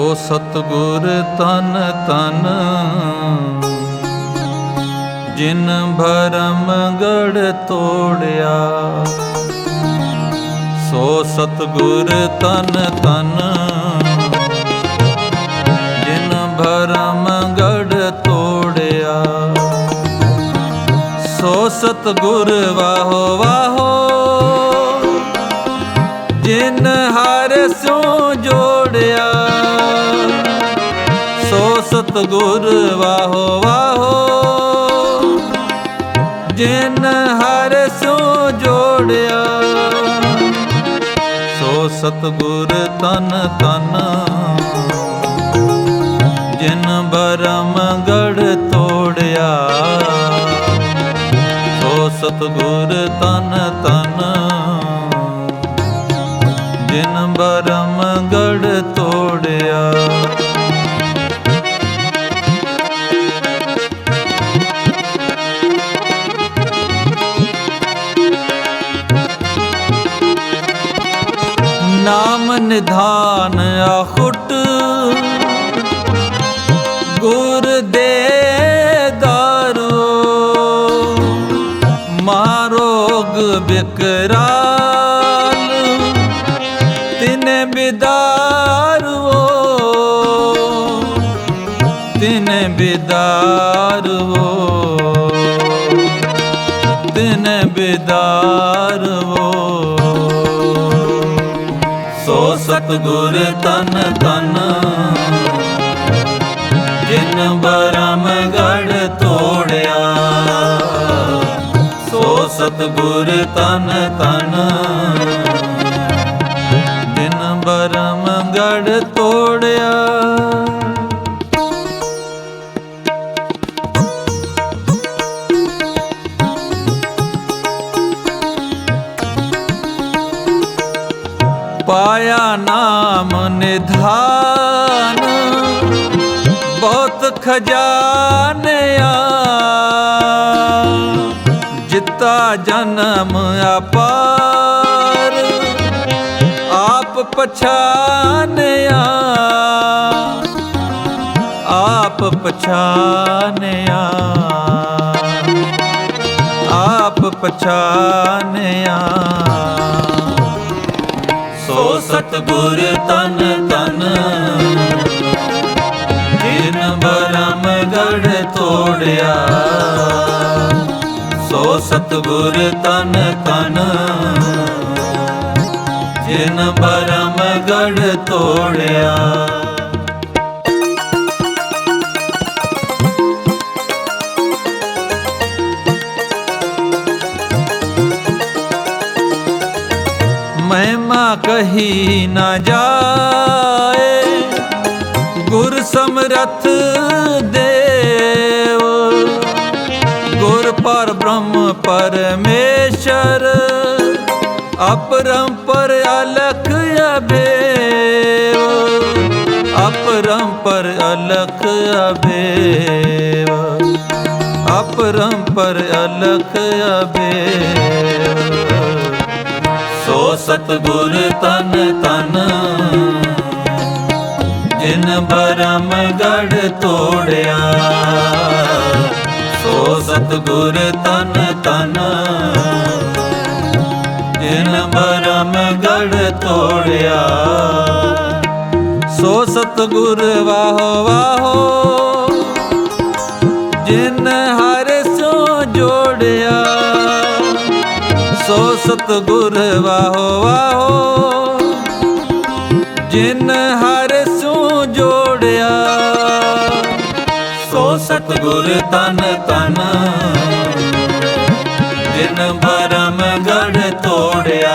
ਸੋ ਸਤਗੁਰ ਤਨ ਤਨ। ਜਿਨ ਭਰਮ ਗੜ ਤੋੜਿਆ, ਸੋ ਸਤਗੁਰ ਤਨ ਤਨ। ਜਿਨ ਭਰਮ ਗੜ ਤੋੜਿਆ, ਸੋ ਸਤਗੁਰ ਵਾਹੋ ਵਾਹੋ। ਜਿਨ ਹਰ ਸੋ ਜੋੜਿਆ ਸਤਗੁਰ ਵਾਹੋ ਵਾਹੋ। ਜਿਨ ਹਰ ਸੋ ਜੋੜਿਆ, ਸੋ ਸਤਗੁਰ ਤਨ ਤਨ। ਜਿਨ ਬਰਮ ਗੜ ਤੋੜਿਆ, ਸੋ ਸਤਗੁਰ ਤਨ ਤਨ। ਜਿਨ ਬਰਮ ਗੜ ਤੋੜਿਆ ਨਿਧਾਨ ਆਖੁਟ ਗੁਰ ਦੇ ਦਾਰੋ ਮਾਰੋਗ ਬਿਕਰਾਲ। ਤਿਨੇ ਬਿਦਾਰੋ ਤਿਨੇ ਬਿਦਾਰੋ ਤਿਨੇ ਬਿਦਾਰੋ ਸਤਗੁਰ ਤਨ ਤਨ ਜਿਨ ਬਰਮ ਗੜ ਤੋੜਿਆ, ਸੋ ਸਤਗੁਰ ਤਨ ਤਨ ਜਿਨ ਬਰਮ ਗੜ ਤੋੜਿਆ ਪਾਇਆ ਨਾਮ ਨਿਧਾਨ। ਬਹੁਤ ਖਜ਼ਾਨਿਆ ਜਿੱਤਾ ਜਨਮ ਅਪਾਰ। ਆਪ ਪਛਾਨਿਆ ਆਪ ਪਛਾਨਿਆ ਆਪ ਪਛਾਨਿਆ ਸਤਗੁਰ ਤਨ ਤਨ ਜਿਨ ਬਰਮ ਗੜ ਤੋੜਿਆ। ਸੋ ਸਤਗੁਰ ਤਨ ਤਨ ਜਿਨ ਬਰਮ ਗੜ ਤੋੜਿਆ। ਮਹਿਮਾ ਕਹੀ ਨਾ ਜਾਏ। ਗੁਰ ਸਮਰਥ ਦੇਵ। ਗੁਰ ਪਰ ਬ੍ਰਹਮ ਪਰਮੇਸ਼ਰ। ਅਪਰੰਪਰ ਅਲਖ ਅਬੇਵ। ਅਪਰੰਪਰ ਅਲਖ ਅਬੇਵ। ਅਪਰੰਪਰ ਅਲਖ ਅਬੇਵ। ਸਤਗੁਰ ਤਨ ਤਨ ਜਿਨ ਬਰਮ ਗੜ ਤੋੜਿਆ, ਸੋ ਸਤਗੁਰ ਤਨ ਤਨ ਜਿਨ ਬਰਮ ਗੜ ਤੋੜਿਆ, ਸੋ ਸਤਗੁਰ ਵਾਹੋ ਵਾਹੋ। ਜਿਨ ਹਰ ਸੋ ਜੋੜਿਆ ਸੋ ਸਤਗੁਰ ਵਾਹੋ ਵਾਹੋ, ਜਿਨ ਹਰ ਸੂ ਜੋੜਿਆ। ਸੋ ਸਤਗੁਰ ਤਨ ਤਨ ਜਿਨ ਭਰਮ ਗੜ ਤੋੜਿਆ।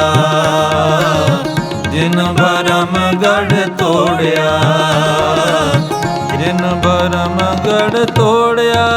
ਜਿਨ ਭਰਮ ਗੜ ਤੋੜਿਆ, ਜਿਨ ਭਰਮ ਗੜ ਤੋੜਿਆ।